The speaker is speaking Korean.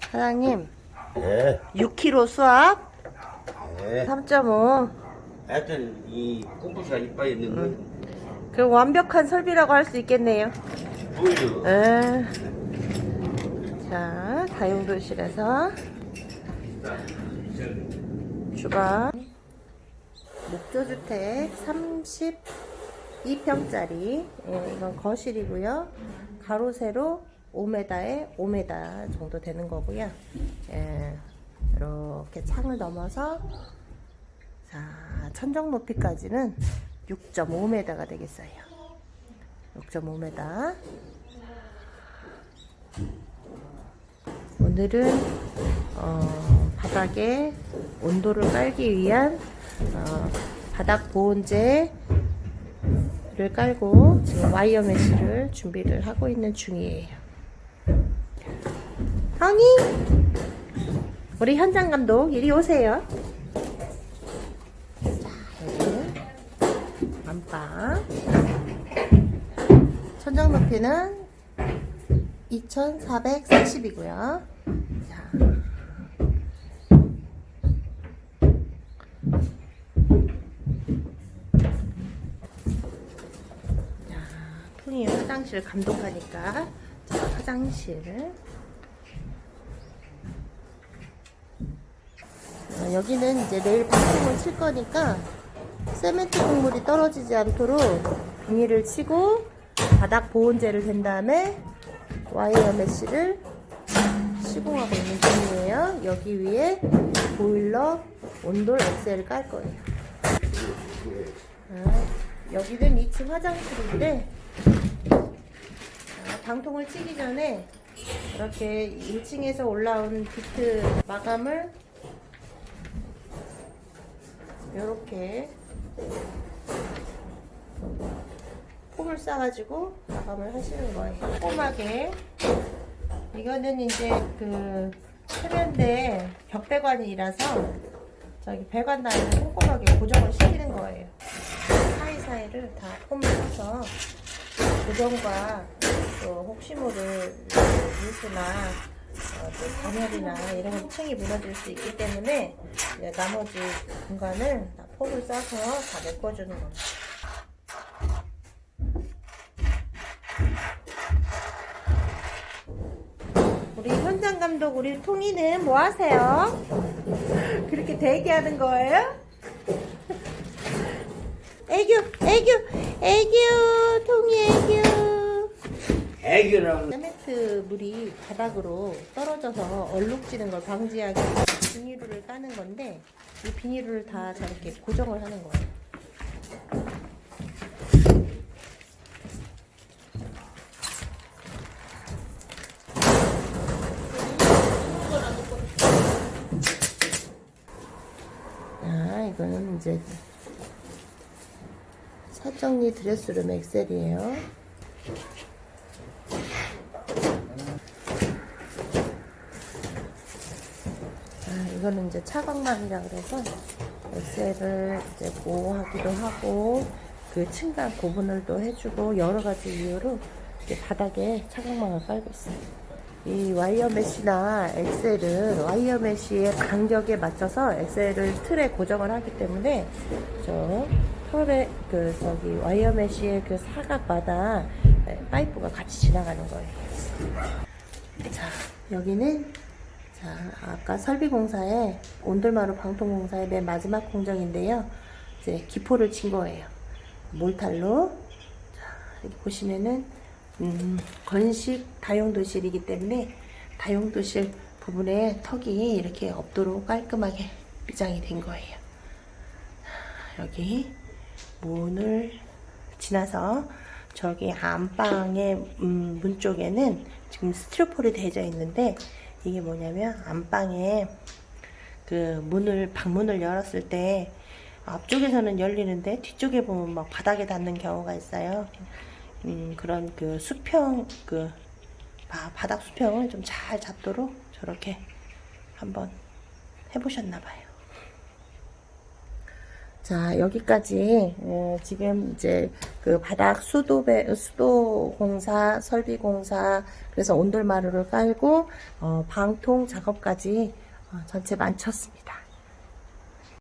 사장님, 네. 6kg 수압 네. 3.5. 하여튼 이 콩쿠스가 이빨 있는 건그 완벽한 설비라고 할 수 있겠네요. 보여요. 에. 자, 다용도실에서 주방 목조주택 32평짜리 예, 이건 거실이고요. 가로 세로 5m에 5m 정도 되는 거고요. 예, 이렇게 창을 넘어서 자 천정 높이까지는 6.5m가 되겠어요. 6.5m. 오늘은 어, 바닥에 온도를 깔기 위한 어, 바닥 보온재 를 깔고 지금 와이어 메시를 준비를 하고 있는 중이에요. 형이 우리 현장 감독 이리 오세요. 자 여기 안방 천장 높이는 2440이고요. 자. 자, 풍이 화장실 감독하니까 자, 화장실. 아, 여기는 이제 내일 방송을 칠 거니까 세멘트 국물이 떨어지지 않도록 비닐을 치고 바닥 보온재를 댄 다음에 와이어 메쉬를 시공하고 있는 중이에요. 여기 위에 보일러 온돌 엑셀을 깔 거예요. 아, 여기는 2층 화장실인데 아, 방통을 치기 전에 이렇게 1층에서 올라온 비트 마감을 이렇게 폼을 싸가지고 마감을 하시는 거예요. 꼼꼼하게. 이거는 이제 그 세면대 벽배관이라서 저기 배관 라인을 꼼꼼하게 고정을 시키는 거예요. 사이사이를 다 폼을 써서 고정과 또 혹시 모를 물수나 어, 또 단열이나 이런 층이 무너질 수 있기 때문에 나머지 공간을 다 폼을 싸서 다 메꿔주는 겁니다. 우리 현장 감독 우리 통이는 뭐 하세요? 그렇게 대기하는 거예요? 애교, 애교, 애교, 통이 애교. 애교랑 세멘트 물이 바닥으로 떨어져서 얼룩지는 걸 방지하기 위해 비닐을 까는 건데 이 비닐을 다 저렇게 고정을 하는 거예요. 아, 이거는 이제 사정리 드레스룸 엑셀이에요. 아, 이거는 이제 차광망이라 그래서 엑셀을 이제 보호하기도 하고 그 층간 고분을 또 해주고 여러 가지 이유로 바닥에 차광망을 깔고 있어요. 이 와이어 메시나 엑셀은 와이어 메시의 간격에 맞춰서 엑셀을 틀에 고정을 하기 때문에 저 털에 그 저기 와이어 메시의 그 사각마다 네, 파이프가 같이 지나가는 거예요. 자 여기는 자, 아까 설비공사의 온돌마루 방통공사의 맨 마지막 공정인데요. 이제 기포를 친 거예요. 몰탈로. 자, 여기 보시면은, 음, 건식 다용도실이기 때문에 다용도실 부분에 턱이 이렇게 없도록 깔끔하게 미장이 된 거예요. 자, 여기 문을 지나서 저기 안방의 음, 문 쪽에는 지금 스티로폴이 대져 있는데 이게 뭐냐면 안방에 그 문을 방문을 열었을 때 앞쪽에서는 열리는데 뒤쪽에 보면 막 바닥에 닿는 경우가 있어요. 음, 그런 그 수평 그 바, 바닥 수평을 좀 잘 잡도록 저렇게 한번 해보셨나 봐요. 자, 여기까지, 어, 지금 이제 그 바닥 수도배, 수도 공사, 설비 공사, 그래서 온돌마루를 깔고, 어, 방통 작업까지 어, 전체 마쳤습니다.